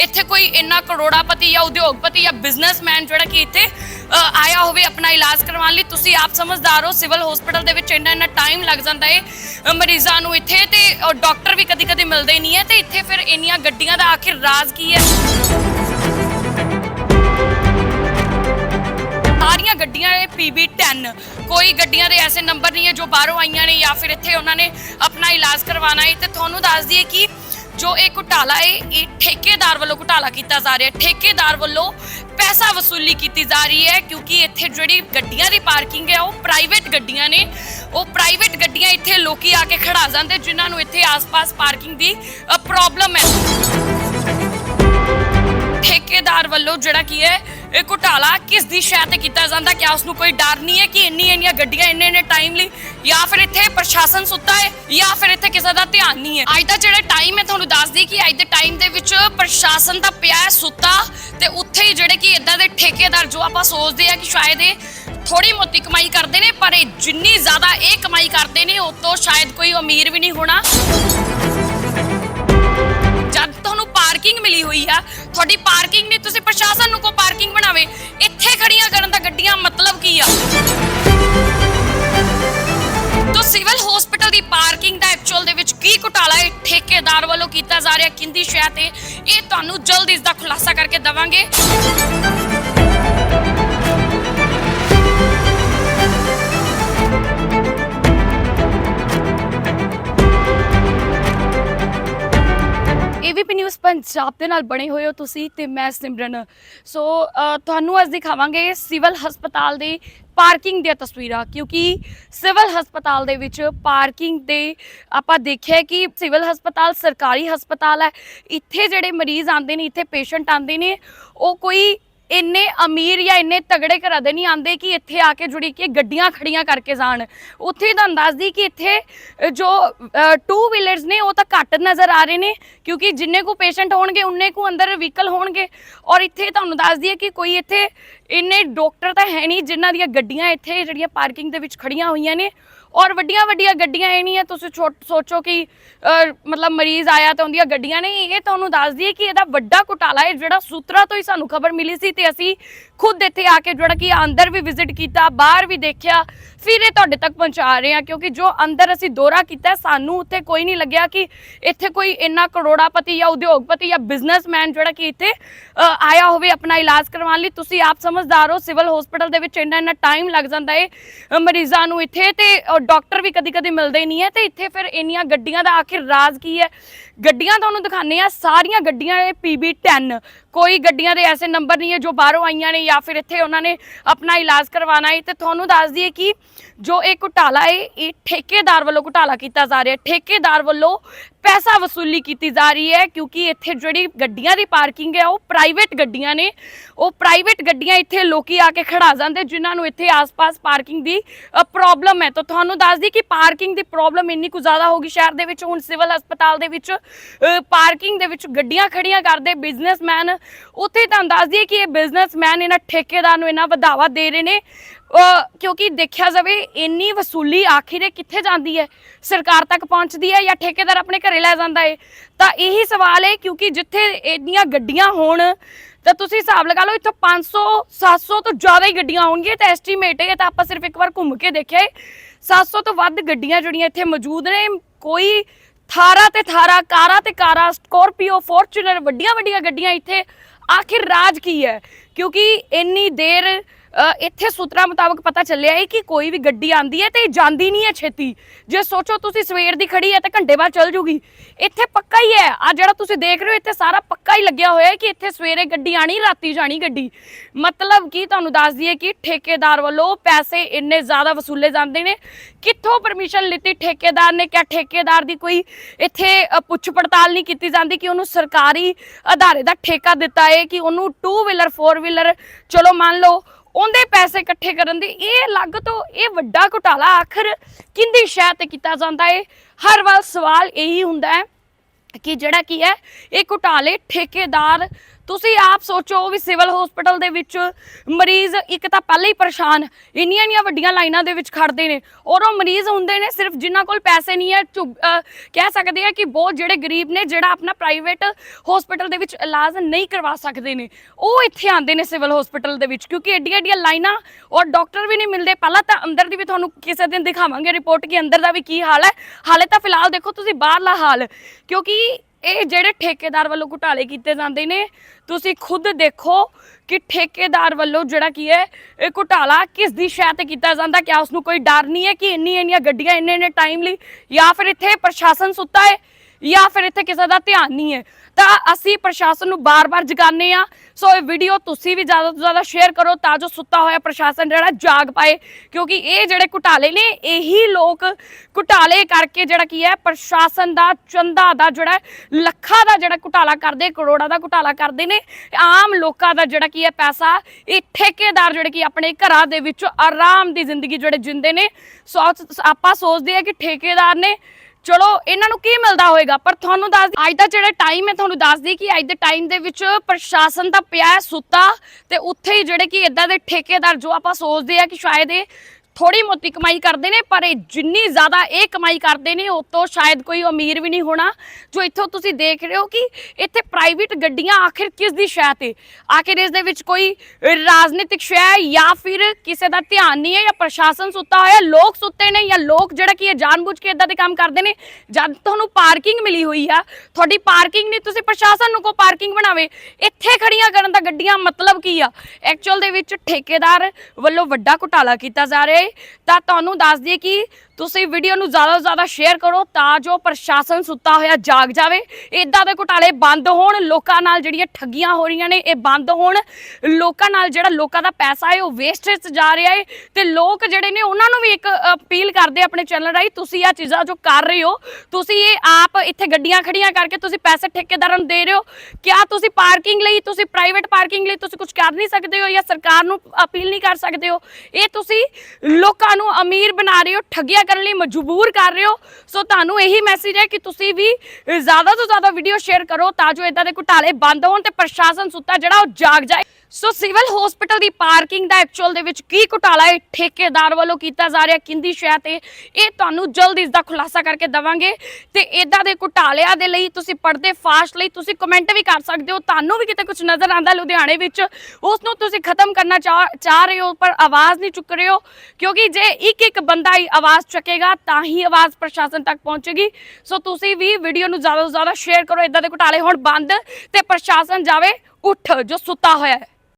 ਇੱਥੇ ਕੋਈ ਇੰਨਾ ਕਰੋੜਾਪਤੀ ਜਾਂ ਉਦਯੋਗਪਤੀ ਜਾਂ ਬਿਜ਼ਨਸਮੈਨ ਜਿਹੜਾ ਕਿ ਇੱਥੇ ਆਇਆ ਹੋਵੇ ਆਪਣਾ ਇਲਾਜ ਕਰਵਾਉਣ ਲਈ, ਤੁਸੀਂ ਆਪ ਸਮਝਦਾਰ ਹੋ ਸਿਵਲ ਹਸਪੀਟਲ ਦੇ ਵਿੱਚ ਇੰਨਾ ਇੰਨਾ ਟਾਈਮ ਲੱਗ ਜਾਂਦਾ ਹੈ ਮਰੀਜ਼ਾਂ ਨੂੰ ਇੱਥੇ ਤੇ ਡਾਕਟਰ ਵੀ ਕਦੀ ਕਦੀ ਮਿਲਦੇ ਨਹੀਂ ਹੈ ਤੇ ਇੱਥੇ ਫਿਰ ਇੰਨੀਆਂ ਗੱਡੀਆਂ ਦਾ ਆਖਿਰ ਰਾਜ਼ ਕੀ ਹੈ ਸਾਰੀਆਂ ਗੱਡੀਆਂ ਇਹ PB10 ਕੋਈ ਗੱਡੀਆਂ ਦੇ ਐਸੇ ਨੰਬਰ ਨਹੀਂ ਹੈ ਜੋ ਬਾਹਰੋਂ ਆਈਆਂ ਨੇ ਜਾਂ ਫਿਰ ਇੱਥੇ ਉਹਨਾਂ ਨੇ ਆਪਣਾ ਇਲਾਜ ਕਰਵਾਉਣਾ ਹੈ ਤੇ ਤੁਹਾਨੂੰ ਦੱਸ ਦਈਏ ਕਿ ਜੋ ਇਹ ਘੁਟਾਲਾ ਹੈ, ਇਹ ਠੇਕੇਦਾਰ ਵੱਲੋਂ ਘੁਟਾਲਾ ਕੀਤਾ ਜਾ ਰਿਹਾ ਹੈ। ਠੇਕੇਦਾਰ ਵੱਲੋਂ ਪੈਸਾ ਵਸੂਲੀ ਕੀਤੀ ਜਾ ਰਹੀ ਹੈ ਕਿਉਂਕਿ ਇੱਥੇ ਜਿਹੜੀ ਗੱਡੀਆਂ ਦੀ ਪਾਰਕਿੰਗ ਹੈ, ਉਹ ਪ੍ਰਾਈਵੇਟ ਗੱਡੀਆਂ ਨੇ। ਉਹ ਪ੍ਰਾਈਵੇਟ ਗੱਡੀਆਂ ਇੱਥੇ ਲੋਕੀ ਆ ਕੇ ਖੜਾ ਜਾਂਦੇ, ਜਿਨ੍ਹਾਂ ਨੂੰ ਇੱਥੇ ਆਸ-ਪਾਸ ਪਾਰਕਿੰਗ ਦੀ ਪ੍ਰੋਬਲਮ ਹੈ। ਠੇਕੇਦਾਰ ਵੱਲੋਂ ਜਿਹੜਾ ਕੀ ਹੈ ਇਹ ਘੁਟਾਲਾ ਕਿਸ ਦੀ ਸ਼ੈ ਤੇ ਕੀਤਾ ਜਾਂਦਾ? ਕਿ ਉਸ ਨੂੰ ਕੋਈ ਡਰ ਨਹੀਂ ਹੈ ਕਿ ਇੰਨੀ ਇੰਨੀਆਂ ਗੱਡੀਆਂ, ਇੰਨੇ ਇੰਨੇ ਟਾਈਮ ਲਈ ਜਾਂ ਫਿਰ ਇੱਥੇ ਪ੍ਰਸ਼ਾਸਨ ਸੁੱਤਾ ਹੈ ਜਾਂ ਫਿਰ ਇੱਥੇ ਕਿਸੇ ਦਾ ਧਿਆਨ ਨਹੀਂ ਹੈ? ਅੱਜ ਦਾ ਜਿਹੜਾ ਟਾਈਮ ਹੈ, ਤੁਹਾਨੂੰ ਦੱਸ ਦਈ ਕਿ ਅੱਜ ਦੇ ਟਾਈਮ ਦੇ ਵਿੱਚ ਪ੍ਰਸ਼ਾਸਨ ਦਾ ਪਿਆ ਹੈ ਸੁੱਤਾ ਤੇ ਉੱਥੇ ਹੀ ਜਿਹੜੇ ਕਿ ਇਦਾਂ ਦੇ ਠੇਕੇਦਾਰ ਜੋ ਆਪਾਂ ਸੋਚਦੇ ਆ ਕਿ ਸ਼ਾਇਦ ਇਹ ਥੋੜੀ ਮੋਤੀ ਕਮਾਈ ਕਰਦੇ ਨੇ, ਪਰ ਇਹ ਜਿੰਨੀ ਜ਼ਿਆਦਾ ਇਹ ਕਮਾਈ ਕਰਦੇ ਨੇ, ਉਹ ਤੋਂ ਸ਼ਾਇਦ ਕੋਈ ਅਮੀਰ ਵੀ ਨਹੀਂ ਹੋਣਾ। ਆ ਤੁਹਾਡੀ ਪਾਰਕਿੰਗ ਨਹੀਂ, ਤੁਸੀਂ ਪ੍ਰਸ਼ਾਸਨ ਨੂੰ ਕੋ ਪਾਰਕਿੰਗ ਬਣਾਵੇ। ਇੱਥੇ ਖੜੀਆਂ ਕਰਨ ਦਾ ਗੱਡੀਆਂ ਮਤਲਬ ਕੀ ਆ? ਤੋ ਸਿਵਲ ਹਸਪੀਟਲ ਦੀ ਪਾਰਕਿੰਗ ਦਾ ਐਕਚੁਅਲ ਦੇ ਵਿੱਚ ਕੀ ਘੁਟਾਲਾ ਹੈ ਠੇਕੇਦਾਰ ਵੱਲੋਂ ਕੀਤਾ ਜਾ ਰਿਹਾ ਕਿੰਦੀ ਸ਼ਹਿ ਤੇ? ਇਹ ਤੁਹਾਨੂੰ ਜਲਦ ਇਸ ਦਾ ਖੁਲਾਸਾ ਕਰਕੇ ਦਵਾਂਗੇ। ਏਵੀਪੀ ਪੰਜਾਬ ਦੇ ਨਾਲ ਬਣੇ ਹੋਏ ਹੋ ਤੁਸੀਂ ਤੇ ਮੈਂ ਸਿਮਰਨ। ਸੋ ਤੁਹਾਨੂੰ ਅੱਜ ਦਿਖਾਵਾਂਗੇ ਸਿਵਲ ਹਸਪਤਾਲ ਦੇ ਪਾਰਕਿੰਗ ਦੀਆਂ ਤਸਵੀਰਾਂ, ਕਿਉਂਕਿ ਸਿਵਲ ਹਸਪਤਾਲ ਦੇ ਵਿੱਚ ਪਾਰਕਿੰਗ ਦੇ ਆਪਾਂ ਦੇਖਿਆ ਕਿ ਸਿਵਲ ਹਸਪਤਾਲ ਸਰਕਾਰੀ ਹਸਪਤਾਲ ਹੈ। ਇੱਥੇ ਜਿਹੜੇ ਮਰੀਜ਼ ਆਉਂਦੇ ਨੇ, ਇੱਥੇ ਪੇਸ਼ੈਂਟ ਆਉਂਦੇ ਨੇ, ਉਹ ਕੋਈ ਇੰਨੇ ਅਮੀਰ ਜਾਂ ਇੰਨੇ ਤਗੜੇ ਘਰਾਂ ਦੇ ਨਹੀਂ ਆਉਂਦੇ ਕਿ ਇੱਥੇ ਆ ਕੇ ਜੁੜੀ, ਕਿ ਗੱਡੀਆਂ ਖੜੀਆਂ ਕਰਕੇ ਜਾਣ। ਉੱਥੇ ਤੁਹਾਨੂੰ ਦੱਸਦੀ ਕਿ ਇੱਥੇ ਜੋ ਟੂ ਵੀਲਰਸ ਨੇ, ਉਹ ਤਾਂ ਘੱਟ ਨਜ਼ਰ ਆ ਰਹੇ ਨੇ, ਕਿਉਂਕਿ ਜਿੰਨੇ ਕੋ ਪੇਸ਼ੈਂਟ ਹੋਣਗੇ, ਉਨੇ ਕੋ ਅੰਦਰ ਵਹੀਕਲ ਹੋਣਗੇ। ਔਰ ਇੱਥੇ ਤੁਹਾਨੂੰ ਦੱਸਦੀ ਹੈ ਕਿ ਕੋਈ ਇੱਥੇ ਇੰਨੇ ਡਾਕਟਰ ਤਾਂ ਹੈ ਨਹੀਂ, ਜਿਨ੍ਹਾਂ ਦੀਆਂ ਗੱਡੀਆਂ ਇੱਥੇ ਜਿਹੜੀਆਂ ਪਾਰਕਿੰਗ ਦੇ ਵਿੱਚ ਖੜੀਆਂ ਹੋਈਆਂ ਨੇ। ਔਰ ਵੱਡੀਆਂ ਵੱਡੀਆਂ ਗੱਡੀਆਂ ਇਹ ਨਹੀਂ ਹੈ, ਤੁਸੀਂ ਛੋਟ- ਸੋਚੋ ਕਿ ਮਤਲਬ ਮਰੀਜ਼ ਆਇਆ ਤਾਂ ਉਹਦੀਆਂ ਗੱਡੀਆਂ ਨਹੀਂ, ਇਹ ਤੁਹਾਨੂੰ ਦੱਸ ਦਈਏ ਕਿ ਇਹਦਾ ਵੱਡਾ ਘੁਟਾਲਾ ਹੈ, ਜਿਹੜਾ ਸੂਤਰਾਂ ਤੋਂ ਹੀ ਸਾਨੂੰ ਖਬਰ ਮਿਲੀ ਸੀ ਤੇ ਅਸੀਂ ਖੁਦ ਇੱਥੇ ਆ ਕੇ ਜਿਹੜਾ ਕਿ ਅੰਦਰ ਵੀ ਵਿਜ਼ਿਟ ਕੀਤਾ, ਬਾਹਰ ਵੀ ਦੇਖਿਆ, ਫਿਰ ਇਹ ਤੁਹਾਡੇ ਤੱਕ ਪਹੁੰਚਾ ਰਹੇ ਹਾਂ, ਕਿਉਂਕਿ ਜੋ ਅੰਦਰ ਅਸੀਂ ਦੌਰਾ ਕੀਤਾ, ਸਾਨੂੰ ਉੱਥੇ ਕੋਈ ਨਹੀਂ ਲੱਗਿਆ ਕਿ ਇੱਥੇ ਕੋਈ ਇੰਨਾ ਕਰੋੜਾਪਤੀ ਜਾਂ ਉਦਯੋਗਪਤੀ ਜਾਂ ਬਿਜ਼ਨਸਮੈਨ ਜਿਹੜਾ ਕਿ ਇੱਥੇ ਆਇਆ ਹੋਵੇ ਆਪਣਾ ਇਲਾਜ ਕਰਵਾਉਣ ਲਈ। ਤੁਸੀਂ ਆਪ ਸਮਝਦਾਰ ਹੋ ਸਿਵਲ ਹਸਪੀਟਲ ਦੇ ਵਿੱਚ ਇੰਨਾ ਇੰਨਾ ਟਾਈਮ ਲੱਗ ਜਾਂਦਾ ਹੈ ਮਰੀਜ਼ਾਂ ਨੂੰ ਇੱਥੇ ਤੇ ਡਾਕਟਰ ਵੀ ਕਦੀ ਕਦੀ ਮਿਲਦੇ ਨਹੀਂ ਹੈ ਤੇ ਇੱਥੇ ਫਿਰ ਇੰਨੀਆਂ ਗੱਡੀਆਂ ਦਾ ਆਖਿਰ ਰਾਜ਼ ਕੀ ਹੈ? ਗੱਡੀਆਂ ਤੁਹਾਨੂੰ ਦਿਖਾਣੇ ਆ ਸਾਰੀਆਂ ਗੱਡੀਆਂ ਇਹ PB10 ਕੋਈ ਗੱਡੀਆਂ ਦੇ ਐਸੇ ਨੰਬਰ ਨਹੀਂ ਹੈ ਜੋ ਬਾਹਰੋਂ ਆਈਆਂ ਨੇ ਜਾਂ ਫਿਰ ਇੱਥੇ ਉਹਨਾਂ ਨੇ ਆਪਣਾ ਇਲਾਜ ਕਰਵਾਉਣਾ ਹੈ। ਤੇ ਤੁਹਾਨੂੰ ਦੱਸ ਦਈਏ ਕਿ ਜੋ ਇਹ ਘੁਟਾਲਾ ਹੈ, ਇਹ ਠੇਕੇਦਾਰ ਵੱਲੋਂ ਘੁਟਾਲਾ ਕੀਤਾ ਜਾ ਰਿਹਾ ਹੈ। ਠੇਕੇਦਾਰ ਵੱਲੋਂ ਪੈਸਾ ਵਸੂਲੀ ਕੀਤੀ ਜਾ ਰਹੀ ਹੈ, ਕਿਉਂਕਿ ਇੱਥੇ ਜਿਹੜੀ ਗੱਡੀਆਂ ਦੀ ਪਾਰਕਿੰਗ ਹੈ, ਉਹ ਪ੍ਰਾਈਵੇਟ ਗੱਡੀਆਂ ਨੇ। ਉਹ ਪ੍ਰਾਈਵੇਟ ਗੱਡੀਆਂ ਇੱਥੇ ਲੋਕੀ ਆ ਕੇ ਖੜਾ ਜਾਂਦੇ, ਜਿਨ੍ਹਾਂ ਨੂੰ ਇੱਥੇ ਆਸ-ਪਾਸ ਪਾਰਕਿੰਗ ਦੀ ਪ੍ਰੋਬਲਮ ਹੈ। ਤਾਂ ਤੁਹਾਨੂੰ ਦੱਸ ਦਈ ਕਿ ਪਾਰਕਿੰਗ ਦੀ ਪ੍ਰੋਬਲਮ ਇੰਨੀ ਕੁ ਜ਼ਿਆਦਾ ਹੋ ਗਈ ਸ਼ਹਿਰ ਦੇ ਵਿੱਚ, ਹੁਣ ਸਿਵਲ ਹਸਪਤਾਲ ਦੇ ਵਿੱਚ ਪਾਰਕਿੰਗ ਦੇ ਵਿੱਚ ਗੱਡੀਆਂ ਖੜੀਆਂ ਕਰਦੇ ਬਿਜ਼ਨਸਮੈਨ ਉੱਥੇ ਤੁਹਾਨੂੰ ਦੱਸ ਦਈਏ ਕਿ ਇਹ ਬਿਜ਼ਨਸਮੈਨ ਇਹਨਾਂ ਠੇਕੇਦਾਰ ਨੂੰ ਇਹਨਾਂ ਵਧਾਵਾ ਦੇ ਰਹੇ ਨੇ। ਕਿਉਂਕਿ ਦੇਖਿਆ ਜਾਵੇ, ਇੰਨੀ ਵਸੂਲੀ ਆਖਿਰ ਕਿੱਥੇ ਜਾਂਦੀ ਹੈ? ਸਰਕਾਰ ਤੱਕ ਪਹੁੰਚਦੀ ਹੈ ਜਾਂ ਠੇਕੇਦਾਰ ਆਪਣੇ ਘਰੇ ਲੈ ਜਾਂਦਾ ਹੈ ਤਾਂ ਇਹੀ ਸਵਾਲ ਹੈ ਕਿਉਂਕਿ ਜਿੱਥੇ ਇੰਨੀਆਂ ਗੱਡੀਆਂ ਹੋਣ, ਤਾਂ ਤੁਸੀਂ ਹਿਸਾਬ ਲਗਾ ਲਓ ਇੱਥੋਂ 500 700 ਤੋਂ ਜ਼ਿਆਦਾ ਹੀ ਗੱਡੀਆਂ ਹੋਣਗੀਆਂ ਤਾਂ ਐਸਟੀਮੇਟ ਹੈ ਤਾਂ ਆਪਾਂ ਸਿਰਫ ਇੱਕ ਵਾਰ ਘੁੰਮ ਕੇ ਦੇਖਿਆ ਹੈ 700 ਤੋਂ ਵੱਧ ਗੱਡੀਆਂ ਜਿਹੜੀਆਂ ਇੱਥੇ ਮੌਜੂਦ ਨੇ, ਕੋਈ ਥਾਰਾ ਤੇ ਥਾਰਾ, ਕਾਰਾਂ ਤੇ ਕਾਰਾਂ, ਸਕੋਰਪੀਓ, ਫੋਰਚੂਨਰ ਵੱਡੀਆਂ ਵੱਡੀਆਂ ਗੱਡੀਆਂ ਇੱਥੇ, ਆਖਿਰ ਰਾਜ ਕੀ ਹੈ? ਕਿਉਂਕਿ ਇੰਨੀ ਦੇਰ ਇੱਥੇ ਸੂਤਰਾਂ ਮੁਤਾਬਕ ਪਤਾ ਚੱਲਿਆ ਹੈ ਕਿ ਕੋਈ ਵੀ ਗੱਡੀ ਆਂਦੀ ਹੈ ਤੇ ਜਾਂਦੀ ਨਹੀਂ ਹੈ ਛੇਤੀ। ਜੇ ਸੋਚੋ ਤੁਸੀਂ ਸਵੇਰ ਦੀ ਖੜੀ ਹੈ ਤਾਂ ਘੰਟੇ ਬਾਅਦ ਚੱਲ ਜੂਗੀ। ਇੱਥੇ ਪੱਕਾ ਹੀ ਹੈ ਆ ਜਿਹੜਾ ਤੁਸੀਂ ਦੇਖ ਰਹੇ ਹੋ, ਇੱਥੇ ਸਾਰਾ ਪੱਕਾ ਹੀ ਲੱਗਿਆ ਹੋਇਆ ਹੈ ਕਿ ਇੱਥੇ ਸਵੇਰੇ ਗੱਡੀ ਆਣੀ, ਰਾਤੀ ਜਾਣੀ ਗੱਡੀ। ਮਤਲਬ ਕੀ ਤੁਹਾਨੂੰ ਦੱਸ ਦਈਏ ਕਿ ਠੇਕੇਦਾਰ ਵੱਲੋਂ ਪੈਸੇ ਇੰਨੇ ਜ਼ਿਆਦਾ ਵਸੂਲੇ ਜਾਂਦੇ ਨੇ। ਕਿੱਥੋਂ ਪਰਮਿਸ਼ਨ ਲਿੱਤੀ ਠੇਕੇਦਾਰ ਨੇ? ਕਿਆ ਠੇਕੇਦਾਰ ਦੀ ਕੋਈ ਇੱਥੇ ਪੁੱਛ ਪੜਤਾਲ ਨਹੀਂ ਕੀਤੀ ਜਾਂਦੀ ਕਿ ਉਹਨੂੰ ਸਰਕਾਰੀ ਅਦਾਰੇ ਦਾ ਠੇਕਾ ਦਿੱਤਾ ਹੈ ਕਿ ਉਹਨੂੰ 2 ਵੀਲਰ 4 ਵੀਲਰ ਚਲੋ ਮੰਨ ਲਓ ਉਹਦੇ ਪੈਸੇ ਇਕੱਠੇ ਕਰਨ ਦੀ ਇਹ ਅਲੱਗ ਤੋਂ ਇਹ ਵੱਡਾ ਘੁਟਾਲਾ ਆਖਰ ਕਿੰਦੀ ਸ਼ੈ ਤੇ ਕੀਤਾ ਜਾਂਦਾ ਹੈ ਹਰ ਵਾਰ ਸਵਾਲ ਇਹੀ ਹੁੰਦਾ ਹੈ ਕਿ ਜਿਹੜਾ ਕੀ ਹੈ, ਇਹ ਘੁਟਾਲੇ ਠੇਕੇਦਾਰ ਤੁਸੀਂ ਆਪ ਸੋਚੋ ਵੀ ਸਿਵਲ ਹਸਪੀਟਲ ਦੇ ਵਿੱਚ ਮਰੀਜ਼ ਇੱਕ ਤਾਂ ਪਹਿਲਾਂ ਹੀ ਪਰੇਸ਼ਾਨ, ਇੰਨੀਆਂ ਇੰਨੀਆਂ ਵੱਡੀਆਂ ਲਾਈਨਾਂ ਦੇ ਵਿੱਚ ਖੜਦੇ ਨੇ ਔਰ ਉਹ ਮਰੀਜ਼ ਹੁੰਦੇ ਨੇ ਸਿਰਫ ਜਿਨ੍ਹਾਂ ਕੋਲ ਪੈਸੇ ਨਹੀਂ ਹੈ ਝੁ- ਕਹਿ ਸਕਦੇ ਆ ਕਿ ਬਹੁਤ ਜਿਹੜੇ ਗਰੀਬ ਨੇ ਜਿਹੜਾ ਆਪਣਾ ਪ੍ਰਾਈਵੇਟ ਹਸਪੀਟਲ ਦੇ ਵਿੱਚ ਇਲਾਜ ਨਹੀਂ ਕਰਵਾ ਸਕਦੇ ਨੇ। ਉਹ ਇੱਥੇ ਆਉਂਦੇ ਨੇ ਸਿਵਲ ਹਸਪੀਟਲ ਦੇ ਵਿੱਚ ਕਿਉਂਕਿ ਐਡੀਆਂ ਐਡੀਆਂ ਲਾਈਨਾਂ ਔਰ ਡਾਕਟਰ ਵੀ ਨਹੀਂ ਮਿਲਦੇ। ਪਹਿਲਾਂ ਤਾਂ ਅੰਦਰ ਦੀ ਵੀ ਤੁਹਾਨੂੰ ਕਿਸੇ ਦਿਨ ਦਿਖਾਵਾਂਗੇ ਰਿਪੋਰਟ ਕਿ ਅੰਦਰ ਦਾ ਵੀ ਕੀ ਹਾਲ ਹੈ। ਹਾਲੇ ਤਾਂ ਫਿਲਹਾਲ ਦੇਖੋ ਤੁਸੀਂ ਬਾਹਰਲਾ ਹਾਲ ਕਿਉਂਕਿ ਇਹ ਜਿਹੜੇ ਠੇਕੇਦਾਰ ਵੱਲੋਂ ਘੁਟਾਲੇ ਕੀਤੇ ਜਾਂਦੇ ਨੇ, ਤੁਸੀਂ ਖੁਦ ਦੇਖੋ ਕਿ ਠੇਕੇਦਾਰ ਵੱਲੋਂ ਜਿਹੜਾ ਕੀ ਹੈ, ਇਹ ਘੁਟਾਲਾ ਕਿਸ ਦੀ ਸ਼ੈ ਤੇ ਕੀਤਾ ਜਾਂਦਾ ਕਿ ਉਸ ਨੂੰ ਕੋਈ ਡਰ ਨਹੀਂ ਹੈ ਕਿ ਇੰਨੀ ਇੰਨੀਆਂ ਗੱਡੀਆਂ ਇੰਨੇ ਇੰਨੇ ਟਾਈਮ ਲਈ, ਜਾਂ ਫਿਰ ਇੱਥੇ ਪ੍ਰਸ਼ਾਸਨ ਸੁੱਤਾ ਹੈ? ਜਾਂ ਫਿਰ ਇੱਥੇ ਕਿਸੇ ਦਾ ਧਿਆਨ ਨਹੀਂ ਹੈ। ਤਾਂ ਅਸੀਂ ਪ੍ਰਸ਼ਾਸਨ ਨੂੰ ਬਾਰ-ਬਾਰ ਜਗਾਉਂਦੇ ਆ ਸੋ ਇਹ ਵੀਡੀਓ ਤੁਸੀਂ ਵੀ ਜ਼ਿਆਦਾ ਤੋਂ ਜ਼ਿਆਦਾ ਸ਼ੇਅਰ ਕਰੋ ਤਾਂ ਜੋ ਸੁੱਤਾ ਹੋਇਆ ਪ੍ਰਸ਼ਾਸਨ ਜਿਹੜਾ ਜਾਗ ਪਾਏ। ਕਿਉਂਕਿ ਇਹ ਜਿਹੜੇ ਘੁਟਾਲੇ ਨੇ, ਇਹੀ ਲੋਕ ਘੁਟਾਲੇ ਕਰਕੇ ਜਿਹੜਾ ਕੀ ਹੈ, ਪ੍ਰਸ਼ਾਸਨ ਦਾ, ਚੰਦਾ ਦਾ ਜਿਹੜਾ, ਲੱਖਾਂ ਦਾ ਜਿਹੜਾ ਘੁਟਾਲਾ ਕਰਦੇ, ਕਰੋੜਾਂ ਦਾ ਘੁਟਾਲਾ ਕਰਦੇ ਨੇ। ਆਮ ਲੋਕਾਂ ਦਾ ਜਿਹੜਾ ਕੀ ਹੈ ਪੈਸਾ, ਇਹ ਠੇਕੇਦਾਰ ਜਿਹੜੇ ਕੀ ਆਪਣੇ ਘਰਾਂ ਦੇ ਵਿੱਚ ਆਰਾਮ ਦੀ ਜ਼ਿੰਦਗੀ ਜਿਹੜੇ ਜਿੰਦੇ ਨੇ। ਸੋਚ, ਆਪਾਂ ਸੋਚਦੇ ਆ ਕਿ ਠੇਕੇਦਾਰ ਨੇ ਚਲੋ, ਇਹਨਾਂ ਨੂੰ ਕੀ ਮਿਲਦਾ ਹੋਵੇਗਾ ਪਰ ਤੁਹਾਨੂੰ ਦੱਸ ਅੱਜ ਦਾ ਜਿਹੜਾ ਟਾਈਮ ਹੈ, ਤੁਹਾਨੂੰ ਦੱਸਦੀ ਕਿ ਅੱਜ ਦੇ ਟਾਈਮ ਦੇ ਵਿੱਚ ਪ੍ਰਸ਼ਾਸਨ ਤਾਂ ਪਿਆ ਹੈ ਸੁੱਤਾ ਤੇ ਉੱਥੇ ਹੀ ਜਿਹੜੇ ਕਿ ਇਦਾਂ ਦੇ ਠੇਕੇਦਾਰ ਜੋ ਆਪਾਂ ਸੋਚਦੇ ਆ ਕਿ ਸ਼ਾਇਦ ਇਹ ਥੋੜੀ ਮੋਤੀ ਕਮਾਈ ਕਰਦੇ ਨੇ, ਪਰ ਇਹ ਜਿੰਨੀ ਜ਼ਿਆਦਾ ਇਹ ਕਮਾਈ ਕਰਦੇ ਨੇ, ਉਹ ਤੋਂ ਸ਼ਾਇਦ ਕੋਈ ਅਮੀਰ ਵੀ ਨਹੀਂ ਹੋਣਾ। ਜੋ ਇੱਥੋਂ ਤੁਸੀਂ ਦੇਖ ਰਹੇ ਹੋ ਕਿ ਇੱਥੇ ਪ੍ਰਾਈਵੇਟ ਗੱਡੀਆਂ ਆਖਿਰ ਕਿਸ ਦੀ ਸ਼ੈ ਤੇ? ਆਖਿਰ ਇਸ ਦੇ ਵਿੱਚ ਕੋਈ ਰਾਜਨੀਤਿਕ ਸ਼ੈ ਜਾਂ ਫਿਰ ਕਿਸੇ ਦਾ ਧਿਆਨ ਨਹੀਂ ਹੈ ਜਾਂ ਪ੍ਰਸ਼ਾਸਨ ਸੁੱਤਾ ਹੋਇਆ, ਲੋਕ ਸੁੱਤੇ ਨੇ ਜਾਂ ਲੋਕ ਜਿਹੜਾ ਕੀ ਹੈ ਜਾਣਬੁੱਝ ਕੇ ਇਦਾਂ ਦੇ ਕੰਮ ਕਰਦੇ ਨੇ, ਜਦ ਤੁਹਾਨੂੰ ਪਾਰਕਿੰਗ ਮਿਲੀ ਹੋਈ ਆ, ਤੁਹਾਡੀ ਪਾਰਕਿੰਗ ਨਹੀਂ, ਤੁਸੀਂ ਪ੍ਰਸ਼ਾਸਨ ਨੂੰ ਕੋ ਪਾਰਕਿੰਗ ਬਣਾਵੇ। ਇੱਥੇ ਖੜੀਆਂ ਕਰਨ ਦਾ ਗੱਡੀਆਂ ਮਤਲਬ ਕੀ ਆ? ਐਕਚੁਅਲ ਦੇ ਵਿੱਚ ਠੇਕੇਦਾਰ ਵੱਲੋਂ ਵੱਡਾ ਘੁਟਾਲਾ ਕੀਤਾ ਜਾ ਰਿਹਾ ਹੈ। ਤਾਂ ਤੁਹਾਨੂੰ ਦੱਸ ਦਈਏ ਕਿ ਤੁਸੀਂ ਵੀਡੀਓ ਨੂੰ ਜ਼ਿਆਦਾ ਤੋਂ ਜ਼ਿਆਦਾ ਸ਼ੇਅਰ ਕਰੋ ਤਾਂ ਜੋ ਪ੍ਰਸ਼ਾਸਨ ਸੁੱਤਾ ਹੋਇਆ ਜਾਗ ਜਾਵੇ। ਇਦਾਂ ਦੇ ਘੁਟਾਲੇ ਬੰਦ ਹੋਣ, ਲੋਕਾਂ ਨਾਲ ਜਿਹੜੀਆਂ ਠੱਗੀਆਂ ਹੋ ਰਹੀਆਂ ਨੇ, ਇਹ ਬੰਦ ਹੋਣ। ਲੋਕਾਂ ਨਾਲ ਜਿਹੜਾ ਲੋਕਾਂ ਦਾ ਪੈਸਾ ਹੈ, ਉਹ ਵੇਸਟੇਜ 'ਚ ਜਾ ਰਿਹਾ ਹੈ। ਤੇ ਲੋਕ ਜਿਹੜੇ ਨੇ, ਉਹਨਾਂ ਨੂੰ ਵੀ ਇੱਕ ਅਪੀਲ ਕਰਦੇ ਆਪਣੇ ਚੈਨਲ ਰਾਹੀਂ, ਤੁਸੀਂ ਆ ਚੀਜ਼ਾਂ ਜੋ ਕਰ ਰਹੇ ਹੋ, ਤੁਸੀਂ ਇਹ ਆਪ ਇੱਥੇ ਗੱਡੀਆਂ ਖੜੀਆਂ ਕਰਕੇ ਤੁਸੀਂ ਪੈਸੇ ਠੇਕੇਦਾਰਾਂ ਨੂੰ ਦੇ ਰਹੇ ਹੋ। ਕਿਆ ਤੁਸੀਂ ਪਾਰਕਿੰਗ ਲਈ, ਤੁਸੀਂ ਪ੍ਰਾਈਵੇਟ ਪਾਰਕਿੰਗ ਲਈ ਤੁਸੀਂ ਕੁਝ ਕਰ ਨਹੀਂ ਸਕਦੇ ਹੋ ਜਾਂ ਸਰਕਾਰ ਨੂੰ ਅਪੀਲ ਨਹੀਂ ਕਰ ਸਕਦੇ ਹੋ? ਇਹ ਤੁਸੀਂ ਲੋਕਾਂ ਨੂੰ ਅਮੀਰ ਬਣਾ ਰਹੇ ਹੋ, ਠੱਗੀਆਂ ਕਰਨ ਲਈ ਮਜਬੂਰ ਕਰ ਰਹੇ ਹੋ। ਸੋ ਤੁਹਾਨੂੰ ਇਹੀ ਮੈਸੇਜ ਹੈ ਕਿ ਤੁਸੀਂ ਵੀ ਜ਼ਿਆਦਾ ਤੋਂ ਜ਼ਿਆਦਾ ਵੀਡੀਓ ਸ਼ੇਅਰ ਕਰੋ ਤਾਂ ਜੋ ਇਦਾਂ ਦੇ ਘੁਟਾਲੇ ਬੰਦ ਹੋਣ ਤੇ ਪ੍ਰਸ਼ਾਸਨ ਸੁੱਤਾ ਜਿਹੜਾ ਉਹ ਜਾਗ ਜਾਏ। ਸੋ ਸਿਵਲ ਹਸਪੀਟਲ ਦੀ ਪਾਰਕਿੰਗ ਦਾ ਐਕਚੁਅਲ ਦੇ ਵਿੱਚ ਕੀ ਘੁਟਾਲਾ ਹੈ? ਠੇਕੇਦਾਰ ਵੱਲੋਂ ਕੀਤਾ ਜਾ ਰਿਹਾ ਕਿੰਦੀ ਸ਼ੈ ਤੇ ਇਹ ਤੁਹਾਨੂੰ ਜਲਦ ਇਸ ਦਾ ਖੁਲਾਸਾ ਕਰਕੇ ਦਵਾਂਗੇ। ਤੇ ਇਦਾਂ ਦੇ ਘੁਟਾਲਿਆਂ ਦੇ ਲਈ ਤੁਸੀਂ ਪੜਦੇ ਫਾਸਟ ਲਈ ਤੁਸੀਂ ਕਮੈਂਟ ਵੀ ਕਰ ਸਕਦੇ ਹੋ। ਤੁਹਾਨੂੰ ਵੀ ਕਿਤੇ ਕੁਝ ਨਜ਼ਰ ਆਂਦਾ ਲੁਧਿਆਣੇ ਵਿੱਚ। ਉਸ ਨੂੰ ਤੁਸੀਂ ਖਤਮ ਕਰਨਾ ਚਾਹ ਚਾਹ ਰਹੇ ਹੋ, ਪਰ ਆਵਾਜ਼ ਨਹੀਂ ਚੁੱਕ ਰਹੇ ਹੋ। ਕਿਉਂਕਿ ਜੇ ਇੱਕ ਇੱਕ ਬੰਦਾ ਹੀ ਆਵਾਜ਼ ਚੱਕੇਗਾ, ਤਾਂ ਹੀ ਆਵਾਜ਼ ਪ੍ਰਸ਼ਾਸਨ ਤੱਕ ਪਹੁੰਚੇਗੀ। ਸੋ ਤੁਸੀਂ ਵੀ ਵੀਡੀਓ ਨੂੰ ਜ਼ਿਆਦਾ ਤੋਂ ਜ਼ਿਆਦਾ ਸ਼ੇਅਰ ਕਰੋ। ਇਦਾਂ ਦੇ ਘੁਟਾਲੇ ਹੁਣ ਬੰਦ ਤੇ ਪ੍ਰਸ਼ਾਸਨ ਜਾਵੇ, ਉੱਠ ਜੋ ਸੁੱਤਾ ਹੋਇਆ ਹੈ।